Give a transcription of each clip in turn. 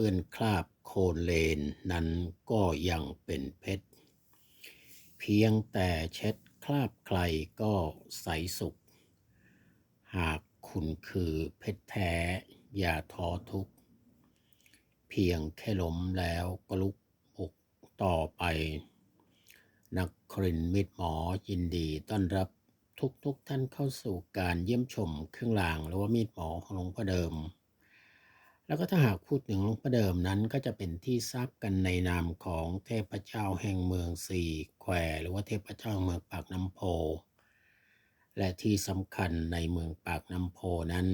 ปื้อนคราบโคนเลนนั้นก็ยังเป็นเพชร เพียงแต่เช็ดคราบใครก็ใสสุข หากคุณคือเพชรแท้ อย่าท้อทุก เพียงแค่ล้มแล้วก็ลุกบุกต่อไป นักครินมิตรหมอยินดีต้อนรับทุกทุกท่านเข้าสู่การเยี่ยมชมเครื่องรางหรือว่ามีดหมอของหลวงพ่อเดิม แล้วก็ถ้าหากพูดถึงหลวงพ่อเดิมนั้นก็จะเป็นที่ทราบกันในนามของเทพเจ้าแห่งเมืองสี่แควหรือว่าเทพเจ้าเมืองปากน้ำโพ และที่สำคัญในเมืองปากน้ำโพนั้น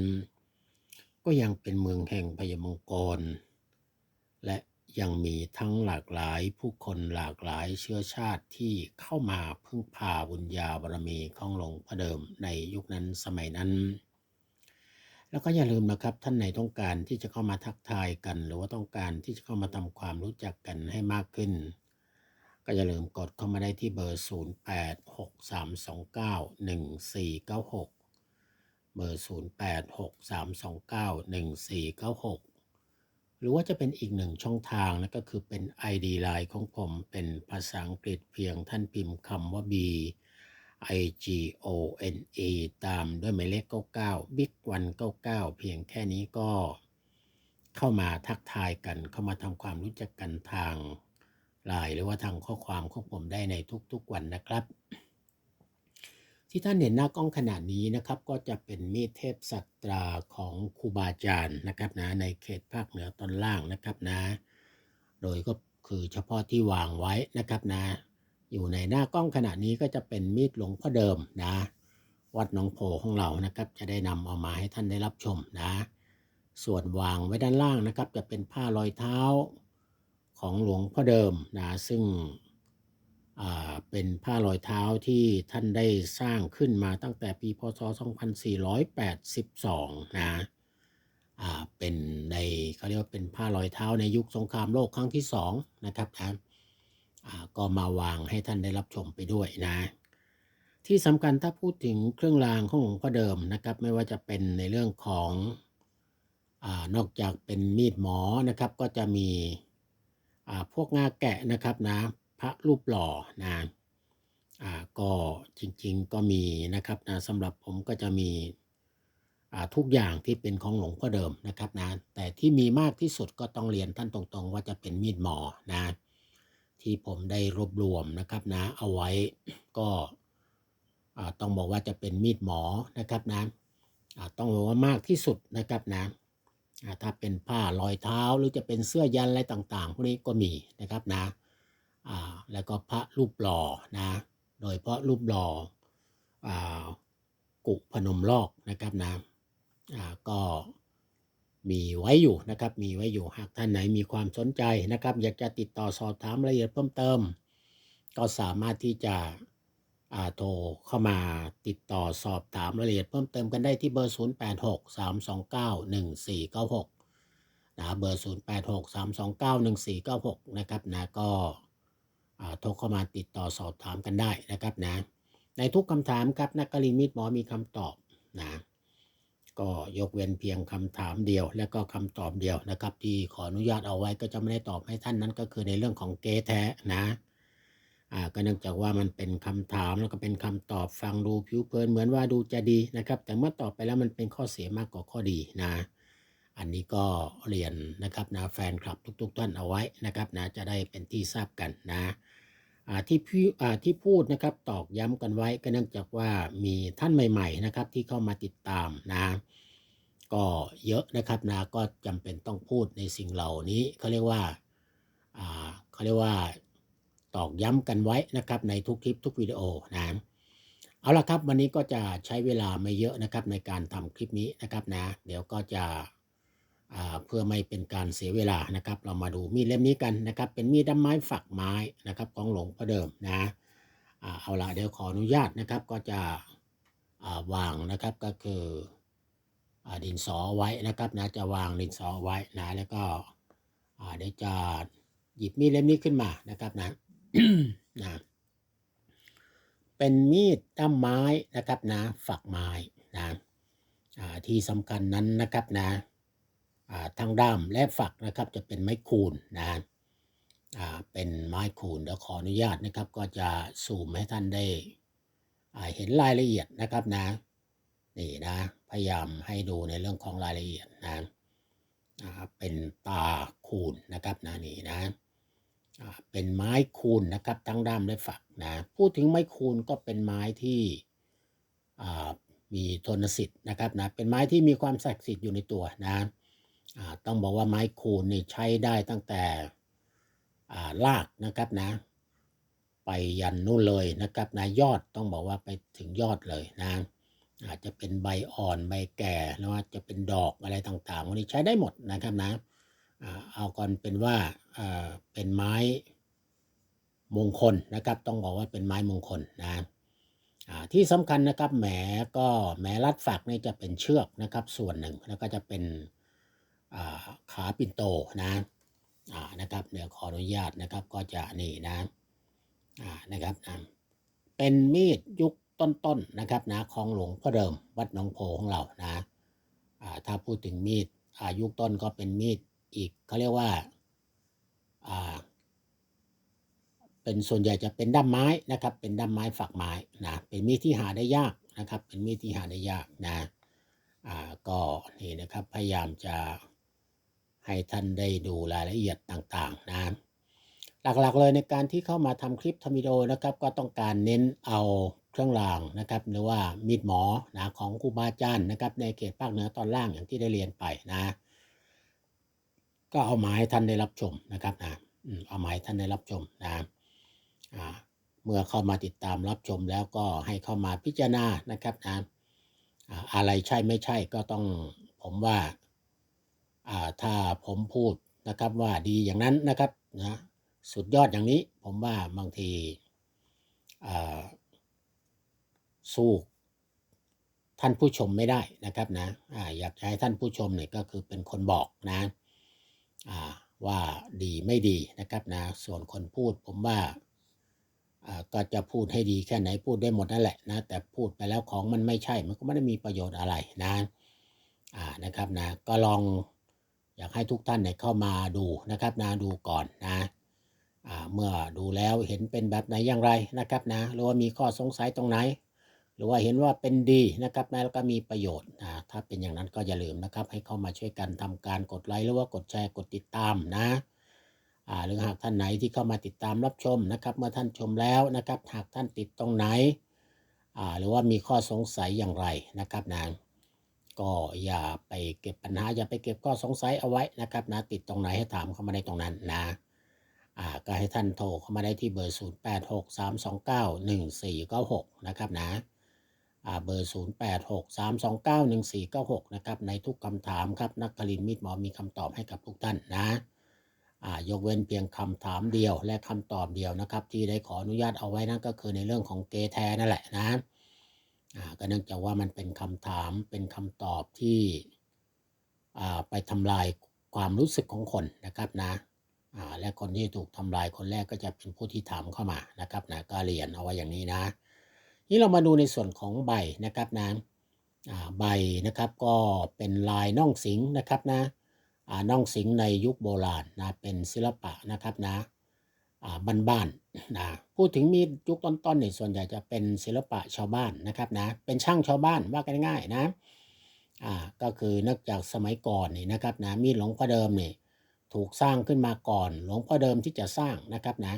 ก็ยังเป็นเมืองแห่งพยมงกร และยังมีทั้งหลากหลายผู้คนหลากหลายเชื้อชาติที่เข้ามาพึ่งพาบุญญาบารมีของหลวงพ่อเดิมในยุคนั้นสมัยนั้น แล้วก็อย่าลืมนะครับท่านไหนต้องการที่จะเข้ามาทักทายกัน หรือว่าต้องการที่จะเข้ามาทำความรู้จักกันให้มากขึ้น ก็อย่าลืมกดเข้ามาได้ที่เบอร์ 0863291496 เบอร์ 0863291496 หรือว่าจะเป็นอีกหนึ่งช่องทางนั่นก็คือเป็น ID Line ของผมเป็นภาษาอังกฤษเพียงท่านพิมพ์คำว่า B I G O N A ตามด้วยหมายเลข 99 Big 199 เพียงแค่นี้ก็เข้ามาทักทายกัน เข้ามาทำความรู้จักกันทางไลน์หรือว่าทางข้อความของผมได้ในทุกๆวันนะครับ ที่ท่านเห็นหน้ากล้องขนาดนี้นะครับ ก็จะเป็นมีดเทพสัตราของครูบาอาจารย์นะครับนะในเขตภาคเหนือตอนล่างนะครับนะ โดยก็คือเฉพาะที่วางไว้นะครับนะ อยู่ในหน้ากล้องขณะนี้ก็จะเป็นมีดหลวงพ่อเดิมนะ วัดหนองโพของเรานะครับ จะได้นำเอามาให้ท่านได้รับชมนะ ส่วนวางไว้ด้านล่างนะครับ จะเป็นผ้ารอยเท้าของหลวงพ่อเดิมนะซึ่งอ่าเป็นผ้ารอยเท้าที่ท่านได้สร้างขึ้นมาตั้งแต่ปีพศ 2482 นะอ่าเป็นในเขาเรียกว่าเป็นผ้ารอยเท้าในยุคสงครามโลกครั้งที่สองนะครับนะอ่า ก็มาวางให้ท่านได้รับชมไปด้วยนะ ที่สำคัญถ้าพูดถึงเครื่องรางของหลวงพ่อเดิมนะครับ ไม่ว่าจะเป็นในเรื่องของอนอกจากเป็นมีดหมอนะครับ ก็จะมีพวกงาแกะนะครับนะพระรูปหล่อนะก็จริงๆก็มีนะครับนะสำหรับผมก็จะมีทุกอย่างที่เป็นของหลวงพ่อเดิมนะครับนะแต่ที่มีมากที่สุดก็ต้องเรียนท่านตรงๆ ว่าจะเป็นมีดหมอนะ ที่ผมได้รวบรวมนะครับนะเอาไว้ก็ต้องบอกว่าจะเป็นมีดหมอนะครับนะต้องบอกว่ามากที่สุดนะครับนะถ้าเป็นผ้ารอยเท้าหรือจะเป็นเสื้อยันอะไรต่างๆพวกนี้ก็มีนะครับนะแล้วก็พระรูปหล่อนะโดยเฉพาะรูปหล่ออกุพนมลอกนะครับนะก็ มีไว้อยู่นะครับ มีไว้อยู่หากท่านไหนมีความสนใจนะครับ อยากจะติดต่อสอบถามรายละเอียดเพิ่มเติม ก็สามารถที่จะโทรเข้ามาติดต่อสอบถามรายละเอียดเพิ่มเติมกันได้ที่เบอร์ 0863291496นะเบอร์ 0863291496 นะครับนะก็โทรเข้ามาติดต่อสอบถามกันได้นะครับนะในทุกคำถามครับนักกลิมิตหมอมีคำตอบนะ ก็ยกเว้นเพียงคำถามเดียว และก็คำตอบเดียวนะครับ ที่ขออนุญาตเอาไว้ก็จะไม่ได้ตอบให้ท่านนั้นก็คือในเรื่องของเกแท้นะอ่าก็เนื่องจากว่ามันเป็นคำถามแล้วก็เป็นคำตอบฟังดูผิวเผินเหมือนว่าดูจะดีนะครับ แต่เมื่อตอบไปแล้วมันเป็นข้อเสียมากกว่าข้อดีนะ อันนี้ก็เรียนนะครับนะแฟนคลับทุก ๆ ท่านเอาไว้นะครับนะจะได้เป็นที่ทราบกันนะ ที่พี่ที่พูดนะครับตอกย้ำกันไว้ก็เนื่องจากว่ามีท่านใหม่ ๆ นะครับ ที่เข้ามาติดตามนะ ก็เยอะนะครับนะก็จำเป็นต้องพูดในสิ่งเหล่านี้เขาเรียกว่าเขาเรียกว่าตอกย้ำกันไว้นะครับ ในทุกคลิปทุกวิดีโอนะเอาละครับ วันนี้ก็จะใช้เวลาไม่เยอะนะครับในการทำคลิปนี้นะครับนะ เดี๋ยวก็จะ เพื่อไม่เป็นการเสียเวลานะครับ เรามาดูมีดเล่มนี้กันนะครับ เป็นมีดด้ามไม้ฝักไม้นะครับ ของหลวงพ่อเดิมนะเอาละเดี๋ยวขออนุญาตนะครับก็จะวางนะครับก็คืออดินสอไว้นะครับนะจะวางดินสอไว้นะแล้วก็เดี๋ยวจะหยิบมีดเล่มนี้ขึ้นมานะครับนะนะเป็นมีดด้ามไม้นะครับนะฝักไม้นะที่สำคัญนั้นนะครับนะ อ่าทั้งด้ามและฝักนะครับจะเป็นไม้คูนนะอ่าเป็นไม้คูนเดี๋ยวขออนุญาตนะครับ ก็จะซูมให้ท่านได้เห็นรายละเอียดนะครับนะนี่นะพยายามให้ดูในเรื่องของรายละเอียดนะเป็นตาคูนนะครับนะนี่นะเป็นไม้คูนนะครับทั้งด้ามและฝักนะพูดถึงไม้คูนก็เป็นไม้ที่มีทนสิทธิ์นะครับนะเป็นไม้ที่มีความศักดิ์สิทธิ์อยู่ในตัวนะ ต้องบอกว่าไม้คูนนี่ใช้ได้ตั้งแต่อ่ารากนะครับนะ ไปยันนู่นเลยนะครับนะยอดต้องบอกว่าไปถึงยอดเลยนะอาจจะเป็นใบอ่อนใบแก่หรือว่าจะเป็นดอกอะไรต่างๆวันนี้ใช้ได้หมดนะครับนะเอาก่อนเป็นว่าเป็นไม้มงคลนะครับ ต้องบอกว่าเป็นไม้มงคลนะที่สำคัญนะครับแหมก็แหมรัดฝักนี่จะเป็นเชือกนะครับ ส่วนหนึ่งแล้วก็จะเป็น ขาปิ่นโตนะนะครับเดี๋ยวขออนุญาตนะครับก็จะนี่นะนะครับนะเป็นมีดยุคต้นๆนะครับนะของหลวงพ่อเดิมวัดหนองโพของเรานะาถ้าพูดถึงมีดยุคต้นก็เป็นมีดอีกเขาเรียกว่าอ่าเป็นส่วนใหญ่จะเป็นด้ามไม้นะครับ เป็นด้ามไม้ฝักไม้นะเป็นมีดที่หาได้ยากนะครับ เป็นมีดที่หาได้ยากนะอ่าก็นี่นะครับพยายามจะ ให้ท่านได้ดูรายละเอียดต่างๆนะหลักๆเลยในการที่เข้ามาทำคลิปทำวิดีโอนะครับก็ต้องการเน้นเอาเครื่องรางนะครับหรือว่ามีดหมอนะของครูบาอาจารย์นะครับในเขตภาคเหนือตอนล่างอย่างที่ได้เรียนไปนะ ก็เอามาให้ท่านได้รับชมนะครับนะอืมเอามาให้ท่านได้รับชมนะเมื่อเข้ามาติดตามรับชมแล้วก็ให้เข้ามาพิจารณานะครับนะอะไรใช่ไม่ใช่ก็ต้องผมว่า อ่าถ้าผมพูดนะครับว่าดีอย่างนั้นนะครับนะสุดยอดอย่างนี้ผมว่าบางทีสู้ท่านผู้ชมไม่ได้นะครับนะออยากให้ท่านผู้ชมเนี่ยก็คือเป็นคนบอกนะว่าดีไม่ดีนะครับนะส่วนคนพูดผมว่าก็จะพูดให้ดีแค่ไหนพูดได้หมดนั่นแหละนะแต่พูดไปแล้วของมันไม่ใช่มันก็ไม่ได้มีประโยชน์อะไรนะนะครับนะก็ลอง อยากให้ทุกท่านเนี่ยเข้ามาดูนะครับนะดูก่อนนะเมื่อดูแล้วเห็นเป็นแบบไหนอย่างไรนะครับนะหรือว่ามีข้อสงสัยตรงไหน หรือว่าเห็นว่าเป็นดีนะครับนะแล้วก็มีประโยชน์อ่าถ้าเป็นอย่างนั้นก็อย่าลืมนะครับ ให้เข้ามาช่วยกันทำการกดไลค์หรือว่ากดแชร์กดติดตามนะอ่าหรือหากท่านไหนที่เข้ามาติดตามรับชมนะครับ เมื่อท่านชมแล้วนะครับ หากท่านติดตรงไหนอ่าหรือว่ามีข้อสงสัยอย่างไรนะครับนะ ก็อย่าไปเก็บปัญหา อย่าไปเก็บข้อสงสัยเอาไว้นะครับนะติดตรงไหนให้ถามเข้ามาในตรงนั้นนะอ่าก็ให้ท่านโทรเข้ามาได้ที่เบอร์ 0 8 6 3 2 9 1 4 9 6 นะครับนะอ่าเบอร์ 0 8 6 3 2 9 1 4 9 6 นะครับในทุกคำถามครับนักกลินมิตรหมอมีคำตอบให้กับทุกท่านนะอ่ายกเว้นเพียงคำถามเดียวและคำตอบเดียวนะครับ ที่ได้ขออนุญาตเอาไว้นั่นก็คือในเรื่องของเกแทนั่นแหละนะ ก็เนื่องจากว่ามันเป็นคำถามเป็นคำตอบที่ไปทำลายความรู้สึกของคนนะครับนะและคนที่ถูกทำลายคนแรกก็จะเป็นผู้ที่ถามเข้ามานะครับนะก็เรียนเอาไว้อย่างนี้นะ นี่เรามาดูในส่วนของใบนะครับนะใบนะครับก็เป็นลายน่องสิงนะครับนะน่องสิงในยุคโบราณนะเป็นศิลปะนะครับนะอ่าบ้านๆ นะพูดถึงมีดยุคต้นๆเนี่ยส่วนใหญ่จะเป็นศิลปะชาวบ้านนะครับนะเป็นช่างชาวบ้านว่ากันง่ายๆนะอ่าก็คือเนื่องจากสมัยก่อนนี่นะครับนะมีดหลวงพ่อเดิมเนี่ยถูกสร้างขึ้นมาก่อน หลวงพ่อเดิมที่จะสร้างนะครับนะ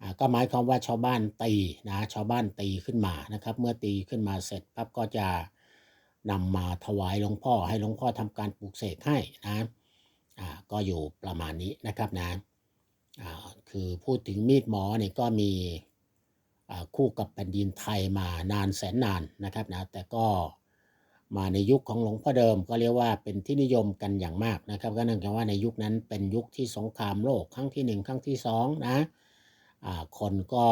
อ่าก็หมายความว่าชาวบ้านตีนะชาวบ้านตีขึ้นมานะครับ เมื่อตีขึ้นมาเสร็จปั๊บก็จะนำมาถวายหลวงพ่อให้หลวงพ่อทำการปลูกเสกให้นะอ่าก็อยู่ประมาณนี้นะครับนะ คือพูดถึงมีดหมอเนี่ยก็มีคู่กับแผ่นดินไทยมานานแสนนานนะครับนะแต่ก็มาในยุคของหลวงพ่อเดิมก็เรียกว่าเป็นที่นิยมกันอย่างมากนะครับ ก็เนื่องจากว่าในยุคนั้นเป็นยุคที่สงครามโลกครั้งที่หนึ่งครั้งที่สองนะอ่าคนก็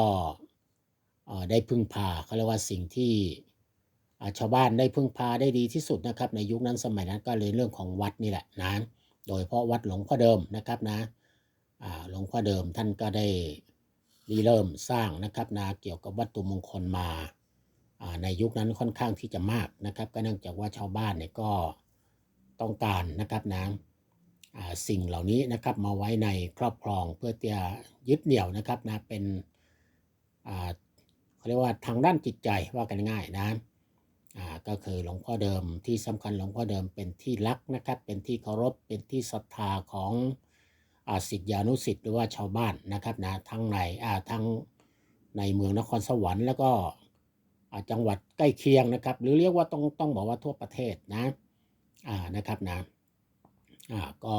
ได้พึ่งพาเขาเรียกว่าสิ่งที่ชาวบ้านได้พึ่งพาได้ดีที่สุดนะครับ ในยุคนั้นสมัยนั้นก็เลยเรื่องของวัดนี่แหละนะโดยเฉพาะวัดหลวงพ่อเดิมนะครับนะ หลวงพ่อเดิมท่านก็ได้ริเริ่มสร้างนะครับนะเกี่ยวกับวัตถุมงคลมาในยุคนั้นค่อนข้างที่จะมากนะครับ ก็เนื่องจากว่าชาวบ้านเนี่ยก็ต้องการนะครับนะอ่าสิ่งเหล่านี้นะครับมาไว้ในครอบครองเพื่อจะยึดเหนี่ยวนะครับนะเป็นเขาเรียกว่าทางด้านจิตใจว่ากันง่ายนะก็คือหลวงพ่อเดิมที่สำคัญหลวงพ่อเดิมเป็นที่รักนะครับ เป็นที่เคารพเป็นที่ศรัทธาของ อาศิษยานุศิษย์หรือว่าชาวบ้านนะครับนะทั้งในอ่าทั้งในเมืองนครสวรรค์แล้วก็อาจังหวัดใกล้เคียงนะครับ หรือเรียกว่าต้องต้องบอกว่าทั่วประเทศนะอ่านะครับนะอ่าก็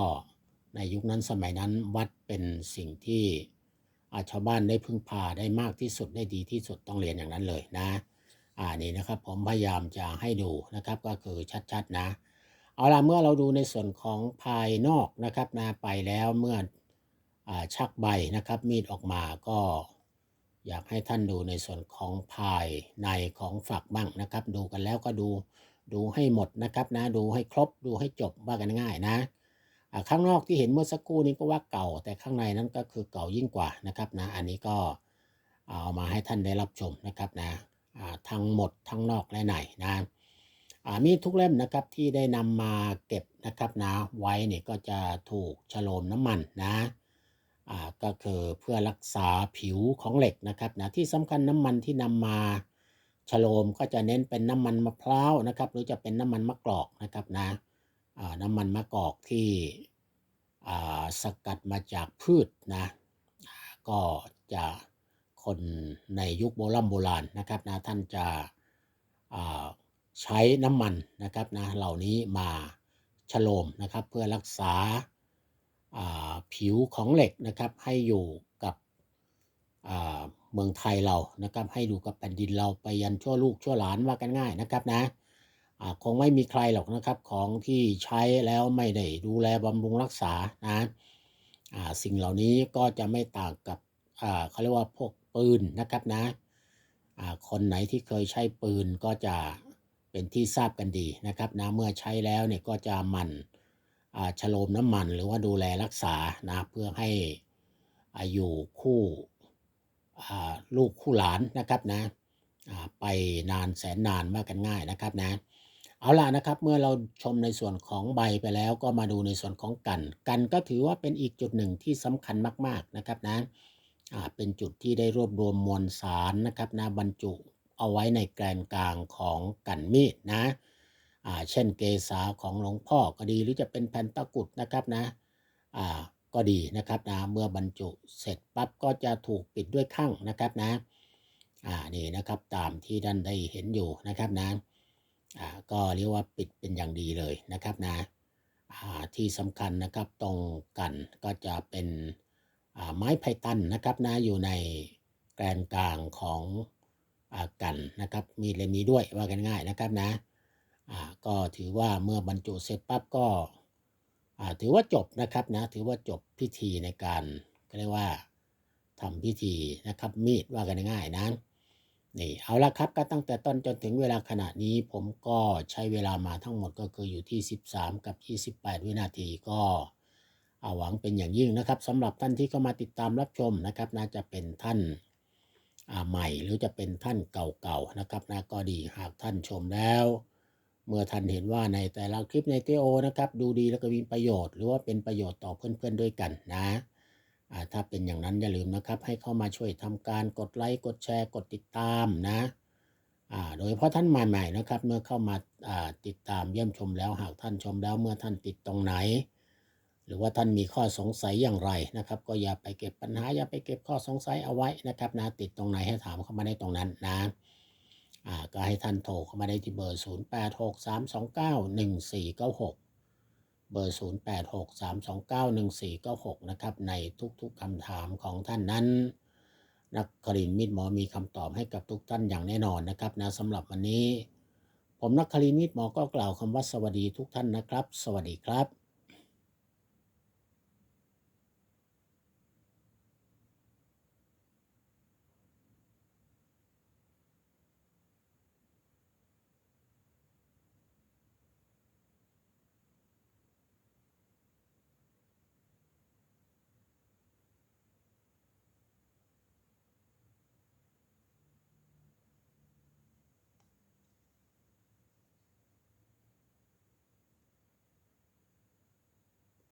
ในยุคนั้นสมัยนั้นวัดเป็นสิ่งที่อาชาวบ้านได้พึ่งพาได้มากที่สุดได้ดีที่สุดต้องเรียนอย่างนั้นเลยนะอ่านี่นะครับผมพยายามจะให้ดูนะครับก็คือชัดๆนะ เอาละเมื่อเราดูในส่วนของภายนอกนะครับนะไปแล้วเมื่ออชักใบนะครับมีดออกมาก็อยากให้ท่านดูในส่วนของภายในของฝักบ้างนะครับ ดูกันแล้วก็ดูดูให้หมดนะครับนะดูให้ครบดูให้จบว่ากันง่ายนะข้างนอกที่เห็นเมื่อสักครู่นี้ก็ว่าเก่า แต่ข้างในนั้นก็คือเก่ายิ่งกว่านะครับนะอันนี้ก็เอามาให้ท่านได้รับชมนะครับนะทั้งหมดทั้งนอกและในนะ มีดทุกเล่มนะครับที่ได้นำมาเก็บนะครับนะไว้เนี่ยก็จะถูกฉโลมน้ำมันนะก็คือเพื่อรักษาผิวของเหล็กนะครับนะที่สำคัญน้ำมันที่นำมาฉโลมก็จะเน้นเป็นน้ำมันมะพร้าวนะครับหรือจะเป็นน้ำมันมะกอกนะครับนะอ่าน้ำมันมะกอกที่สกัดมาจากพืชนะก็จะคนในยุคโบราณโบราณนะครับนะท่านจะ ใช้น้ำมันนะครับนะเหล่านี้มาฉโลมนะครับ เพื่อรักษาาผิวของเหล็กนะครับ ให้อยู่กับเมืองไทยเรานะครับ ให้ดูกับแผ่นดินเราไปยันชั่วลูกชั่วหลานว่ากันง่ายนะครับนะคงไม่มีใครหรอกนะครับของที่ใช้แล้วไม่ได้ดูแลบำรุงรักษานะาสิ่งเหล่านี้ก็จะไม่ต่างกับเขาเรียกว่าพวกปืนนะครับนะคนไหนที่เคยใช้ปืนก็จะ เป็นที่ทราบกันดีนะครับนะเมื่อใช้แล้วเนี่ยก็จะมันอ่าฉโลมน้ำมันหรือว่าดูแลรักษานะเพื่อให้อายู่คู่อ่าลูกคู่หลานนะครับนะอ่าไปนานแสนนานว่ากันง่ายนะครับนะเอาล่ะนะครับเมื่อเราชมในส่วนของใบไปแล้วก็มาดูในส่วนของกัน กันก็ถือว่าเป็นอีกจุดหนึ่งที่สำคัญมาก ๆนะครับนะอ่าเป็นจุดที่ได้รวบรวมมวลสารนะครับนะบรรจุ เอาไว้ในแกนกลางของกันมีดนะอ่าเช่นเกษาของหลวงพ่อก็ดีหรือจะเป็นแผ่นตะกุดนะครับนะอ่าก็ดีนะครับนะเมื่อบรรจุเสร็จปั๊บก็จะถูกปิดด้วยข้างนะครับนะอ่านี่นะครับตามที่ท่านได้เห็นอยู่นะครับนะอ่าก็เรียกว่าปิดเป็นอย่างดีเลยนะครับนะอ่าที่สำคัญนะครับตรงกันก็จะเป็นอ่าไม้ไผ่ตันนะครับนะอยู่ในแกนกลางของ กันนะครับ มีเล่มนี้ด้วยว่ากันง่ายนะครับนะก็ถือว่าเมื่อบรรจุเสร็จปั๊บก็ถือว่าจบนะครับนะถือว่าจบพิธีในการก็เรียกว่าทำพิธีนะครับมีดว่ากันง่ายนะนี่เอาละครับก็ตั้งแต่ต้นจนถึงเวลาขณะนี้ผมก็ใช้เวลามาทั้งหมดก็คืออยู่ที่ 13 กับ 28 วินาทีก็อาหวังเป็นอย่างยิ่งนะครับสำหรับท่านที่เข้ามาติดตามรับชมนะครับ น่าจะเป็นท่าน ใหม่หรือจะเป็นท่านเก่าๆนะครับนะก็ดีหากท่านชมแล้ว เมื่อท่านเห็นว่าในแต่ละคลิปในเทโอนะครับดูดีแล้วก็มีประโยชน์ หรือว่าเป็นประโยชน์ต่อเพื่อนๆด้วยกันนะถ้าเป็นอย่างนั้นอย่าลืมนะครับ ให้เข้ามาช่วยทำการกดไลค์กดแชร์กดติดตามนะโดยเฉพาะท่านใหม่ๆนะครับ เมื่อเข้ามาติดตามเยี่ยมชมแล้วหากท่านชมแล้วเมื่อท่านติดตรงไหน หรือว่าท่านมีข้อสงสัยอย่างไรนะครับ ก็อย่าไปเก็บปัญหาอย่าไปเก็บข้อสงสัยเอาไว้นะครับนะติดตรงไหนให้ถามเข้ามาได้ตรงนั้นนะอ่าก็ให้ท่านโทรเข้ามาได้ที่เบอร์ 0 8 6 3 2 9 1 4 9 6 เบอร์ 0 8 6 3 2 9 1 4 9 6 นะครับในทุกๆคำถามของท่านนั้น นักครินมิตรหมอมีคำตอบให้กับทุกท่านอย่างแน่นอนนะครับนะสำหรับวันนี้ ผมนักครินมิตรหมอก็กล่าวคำว่าสวัสดีทุกท่านนะครับ สวัสดีครับ